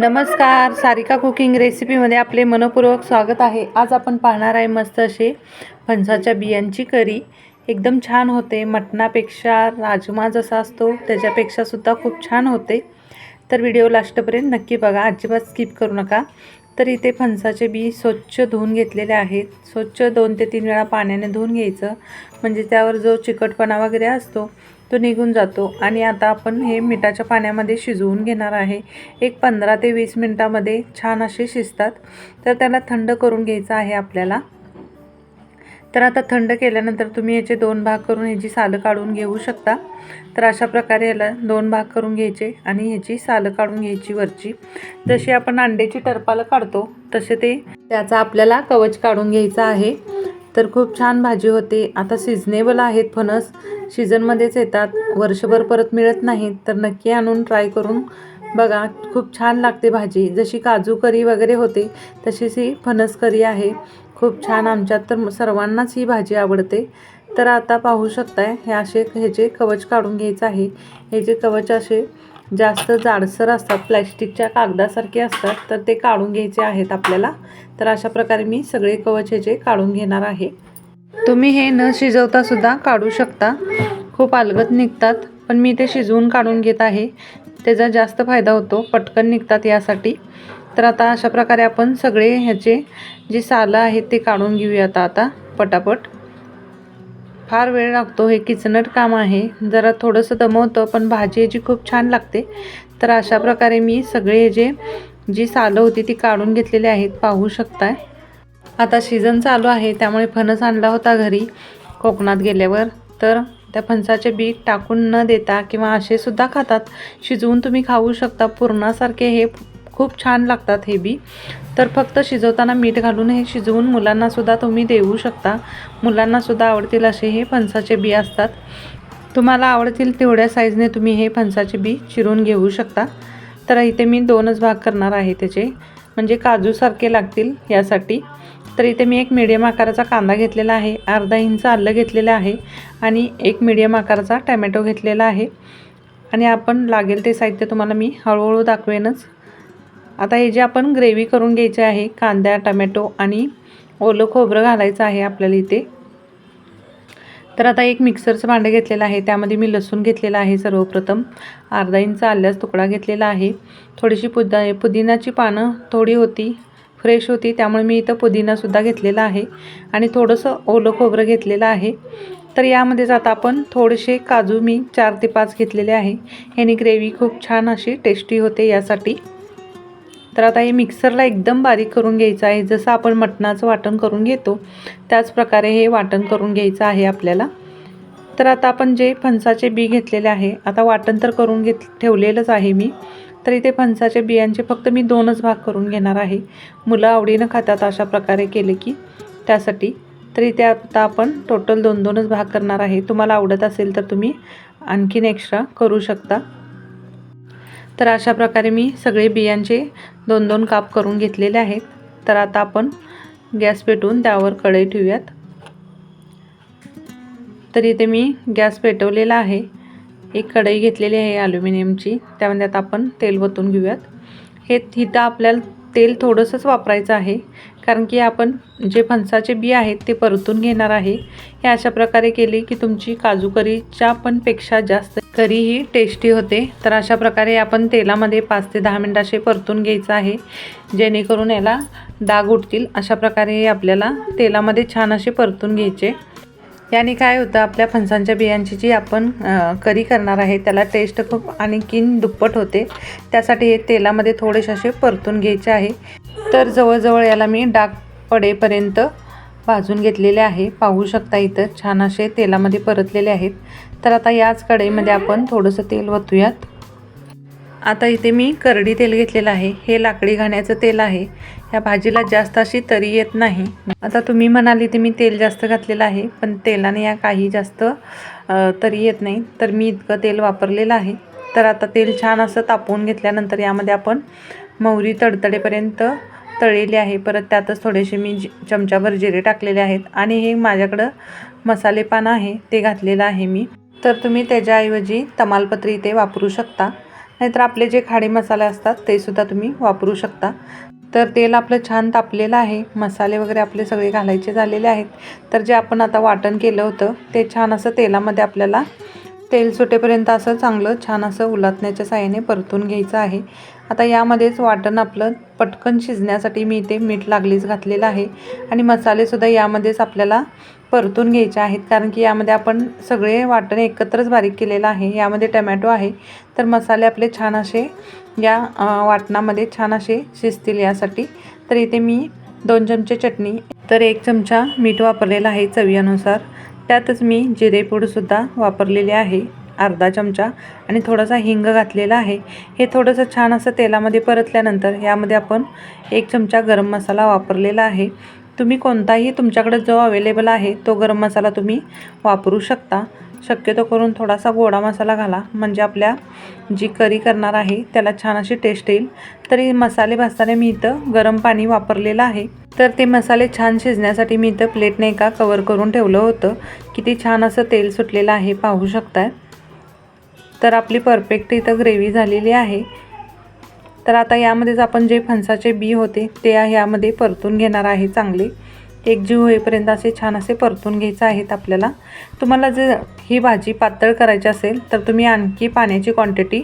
नमस्कार सारिका कुकिंग रेसिपीमध्ये आपले मनपूर्वक स्वागत आहे. आज आपण पाहणार आहे मस्त असे फणसाच्या बियांची करी. एकदम छान होते. मटणापेक्षा राजमा जसा असतो त्याच्यापेक्षा सुद्धा खूप छान होते. तर व्हिडिओ लास्टपर्यंत नक्की बघा. अजिबात स्किप करू नका. तर इथे फणसाचे बी स्वच्छ धुवून घेतलेले आहेत. स्वच्छ दोन ते तीन वेळा पाण्याने धुवून घ्यायचं. म्हणजे त्यावर जो चिकटपणा वगैरे असतो तो निघून जातो. आणि आता आपण हे मिठाच्या पाण्यामध्ये शिजवून घेणार आहे. एक पंधरा ते वीस मिनटामध्ये छान असे शिजतात. तर त्याला थंड करून घ्यायचं आहे आपल्याला. तर आता थंड केल्यानंतर तुम्ही याचे दोन भाग करून ह्याची सालं काढून घेऊ शकता. तर अशा प्रकारे याला दोन भाग करून घ्यायचे आणि ह्याची सालं काढून घ्यायची वरची. जशी आपण अंड्याची टरपालं काढतो तसे ते त्याचा आपल्याला कवच काढून घ्यायचा आहे. तर खूप छान भाजी होते. आता सिजनेबल आहेत फणस. सीझनमध्येच येतात. वर्षभर परत मिळत नाहीत. तर नक्की आणून ट्राय करून बघा. खूप छान लागते भाजी. जशी काजू करी वगैरे होते तशीच ही फणस करी आहे. खूप छान आमच्यात तर सर्वांनाच ही भाजी आवडते. तर आता पाहू शकताय हे असे ह्याचे कवच काढून घ्यायचं आहे. हे जे कवच असे जास्त जाडसर असतात प्लॅस्टिकच्या कागदासारखे असतात तर ते काढून घ्यायचे आहेत आपल्याला. तर अशा प्रकारे मी सगळे कवच ह्याचे काढून घेणार आहे. तुम्ही हे न शिजवता सुद्धा काढू शकता. खूप अलगत निघतात पण मी ते शिजवून काढून घेत आहे. त्याचा जास्त फायदा होतो पटकन निघतात यासाठी. तर आता अशा प्रकारे आपण सगळे ह्याचे जे सालं आहेत ते काढून घेऊयात आता पटापट. फार वेळ लागतो हे किचनट काम आहे. जरा थोडंसं दमवतं पण भाजी याची खूप छान लागते. तर अशा प्रकारे मी सगळे जे जी सालं होती ती काढून घेतलेली आहेत पाहू शकताय. आता सीझन चालू आहे त्यामुळे फणस आणला होता घरी कोकणात गेल्यावर. तर त्या फणसाचे बी टाकून न देता किंवा असे सुद्धा खातात. शिजवून तुम्ही खाऊ शकता पुरणासारखे हे खूप छान लागतात हे बी. तर फक्त शिजवताना मीठ घालून हे शिजवून मुलांनासुद्धा तुम्ही देऊ शकता. मुलांनासुद्धा आवडतील असे हे फणसाचे बी असतात. तुम्हाला आवडतील तेवढ्या साईजने तुम्ही हे फणसाचे बी चिरून घेऊ शकता. तर इथे मी दोनच भाग करणार आहे त्याचे. म्हणजे काजूसारखे लागतील यासाठी. तर इथे मी एक मीडियम आकाराचा कांदा घेतलेला आहे. अर्धा इंच आलं घेतलेलं आहे आणि एक मीडियम आकाराचा टॅमॅटो घेतलेला आहे. आणि आपण लागेल ते साहित्य तुम्हाला मी हळूहळू दाखवेनच. आता हे जे आपण ग्रेव्ही करून घ्यायचे आहे कांदा टमॅटो आणि ओलं खोबरं घालायचं आहे आपल्याला इथे. तर आता एक मिक्सरचं भांडं घेतलेलं आहे त्यामध्ये मी लसूण घेतलेला आहे सर्वप्रथम. अर्धा इंच आल्यास तुकडा घेतलेला आहे. थोडीशी पुदा पुदिनाची पानं थोडी होती फ्रेश होती त्यामुळे मी इथं पुदिनासुद्धा घेतलेला आहे. आणि थोडंसं ओलं खोबरं घेतलेलं आहे. तर यामध्येच आता आपण थोडेसे काजू मी चार ते पाच घेतलेले आहे. ह्यानी ग्रेव्ही खूप छान अशी टेस्टी होते यासाठी. तर आता हे मिक्सरला एकदम बारीक करून घ्यायचं आहे. जसं आपण मटणाचं वाटण करून घेतो त्याच प्रकारे हे वाटण करून घ्यायचं आहे आपल्याला. तर आता आपण जे फणसाचे बी घेतलेले आहे आता वाटण तर करून घेत ठेवलेलंच आहे मी. तर इथे फणसाच्या बियांचे फक्त मी दोनच भाग करून घेणार आहे. मुलं आवडीनं खातात अशा प्रकारे केले की त्यासाठी. तर इथे आता आपण टोटल दोन दोनच भाग करणार आहे. तुम्हाला आवडत असेल तर तुम्ही आणखीन एक्स्ट्रा करू शकता. तर अशा प्रकारे मी सगळे बियांचे दोन दोन काप करून घेतलेले आहेत. तर आता आपण गॅस पेटवून त्यावर कढई ठेवूयात. तर इथे मी गॅस पेटवलेला आहे. एक कढई घेतलेली आहे ॲल्युमिनियमची त्यामध्ये आता आपण तेल वतून घेऊयात. हे इथं आपल्याला तेल थोडंसंच वापरायचं आहे. कारण की आपण जे फणसाचे बी आहेत ते परतून घेणार आहे. हे अशा प्रकारे केले की तुमची काजू करीच्या पण पेक्षा जास्त करी ही टेस्टी होते. तर अशा प्रकारे आपण तेलामध्ये पाच ते दहा मिनटं असे परतून घ्यायचं आहे. जेणेकरून याला डाग उठतील. अशा प्रकारे आपल्याला तेलामध्ये छान असे परतून घ्यायचे. याने काय होतं आपल्या फणसांच्या बियांची जी आपण करी करणार आहे त्याला टेस्ट खूप आणखीन दुप्पट होते. त्यासाठी हे तेलामध्ये थोडेसे असे परतून घ्यायचे आहे. तर जवळजवळ याला मी डाग पडेपर्यंत भाजून घेतलेले आहे. पाहू शकता इथं छान असे तेलामध्ये परतलेले आहेत. तर आता याच कढईमध्ये आपण थोडंसं तेल वतूयात. आता इथे मी करडी तेल घेतलेलं आहे. हे लाकडी घाण्याचं तेल आहे. ह्या भाजीला जास्त अशी तरी येत नाही. आता तुम्ही म्हणाली ते मी तेल जास्त घातलेलं आहे पण तेलाने या काही जास्त तरी येत नाही. तर मी इतकं तेल वापरलेलं आहे. तर आता तेल छान असं तापवून घेतल्यानंतर यामध्ये आपण मोहरी तडतडेपर्यंत तळलेली आहे. परत त्यातच थोडेसे मी जि चमचाभर जिरे टाकलेले आहेत. आणि हे माझ्याकडं मसाले पान आहे ते घातलेलं आहे मी. तर तुम्ही त्याच्याऐवजी तमालपत्री ते वापरू शकता. नाहीतर आपले जे खाडे मसाले असतात तेसुद्धा तुम्ही वापरू शकता. तर तेल आपलं छान तापलेलं आहे. मसाले वगैरे आपले सगळे घालायचे झालेले आहेत. तर जे आपण आता वाटण केलं होतं ते छान असं तेलामध्ये आपल्याला तेल सुटेपर्यंत असं चांगलं छान असं उलातण्याच्या साहाय्याने परतून घ्यायचं आहे. आता यामध्येच वाटण आपलं पटकन शिजण्यासाठी मी इथे मीठ लागलीच घातलेलं आहे. आणि मसालेसुद्धा यामध्येच आपल्याला परतून घ्यायचे आहेत. कारण की यामध्ये आपण सगळे वाटण एकत्रच बारीक केलेलं आहे. यामध्ये टमॅटो आहे. तर मसाले आपले छान असे या वाटणामध्ये छान असे शिजतील यासाठी. तर इथे मी दोन चमचे चटणी तर एक चमचा मीठ वापरलेला आहे चवीनुसार. त्यातच मी जिरेपूडसुद्धा वापरलेली आहे. अर्धा चमचा. आणि थोडासा हिंग घातलेला आहे. हे थोडंसं छान असं तेलामध्ये परतल्यानंतर यामध्ये आपण एक चमचा गरम मसाला वापरलेला आहे. तुम्ही कोणताही तुमच्याकडे जो अवेलेबल आहे तो गरम मसाला तुम्ही वापरू शकता. शक्यतो करून थोडासा गोडा मसाला घाला. म्हणजे आपल्या जी करी करणार आहे त्याला छान अशी टेस्ट येईल. तरी मसाले भाजताना मी इथं गरम पाणी वापरलेलं आहे. तर ते मसाले छान शिजण्यासाठी मी इथं प्लेटने एका कवर करून ठेवलं होतं. किती छान असं तेल सुटलेलं आहे पाहू शकताय. तर आपली परफेक्ट इथं ग्रेव्ही झालेली आहे. तर आता यामध्येच आपण जे फणसाचे बी होते ते यामध्ये परतून घेणार आहे चांगले. एक जीव होईपर्यंत असे छान असे परतून घ्यायचं आहेत आपल्याला. तुम्हाला जर ही भाजी पातळ करायची असेल तर तुम्ही आणखी पाण्याची क्वांटिटी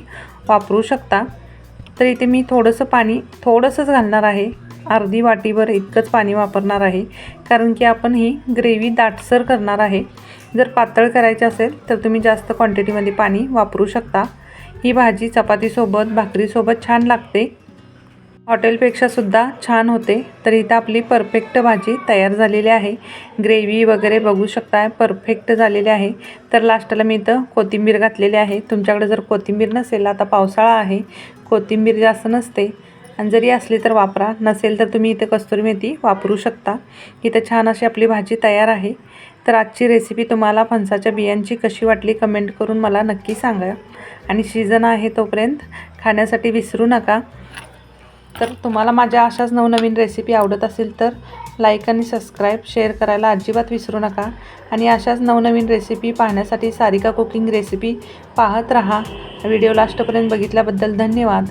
वापरू शकता. तर इथे मी थोडंसं पाणी थोडंसंच घालणार आहे. अर्धी वाटीभर इतकंच पाणी वापरणार आहे. कारण की आपण ही ग्रेव्ही दाटसर करणार आहे. जर पातळ करायची असेल तर तुम्ही जास्त क्वांटिटीमध्ये पाणी वापरू शकता. ही भाजी चपातीसोबत भाकरीसोबत छान लागते. हॉटेलपेक्षा सुद्धा छान होते. तर इथं आपली परफेक्ट भाजी तयार झालेली आहे. ग्रेव्ही वगैरे बघू शकता परफेक्ट झालेली आहे. तर लास्टला मी इथं कोथिंबीर घातलेली आहे. तुमच्याकडे जर कोथिंबीर नसेल आता पावसाळा आहे कोथिंबीर जास्त नसते. आणि जरी असली तर वापरा नसेल तर तुम्ही इथे कस्तुरी मेथी वापरू शकता. इथं छान अशी आपली भाजी तयार आहे. तर आजची रेसिपी तुम्हाला फणसाच्या बियांची कशी वाटली कमेंट करून मला नक्की सांगा. आणि सीझन आहे तोपर्यंत खाण्यासाठी विसरू नका. तर तुम्हाला माझ्या अशाच नवनवीन रेसिपी आवडत असेल तर लाईक आणि सबस्क्राईब शेअर करायला अजिबात विसरू नका. आणि अशाच नवनवीन रेसिपी पाहण्यासाठी सारिका कुकिंग रेसिपी पाहत राहा. व्हिडिओ लास्टपर्यंत बघितल्याबद्दल धन्यवाद.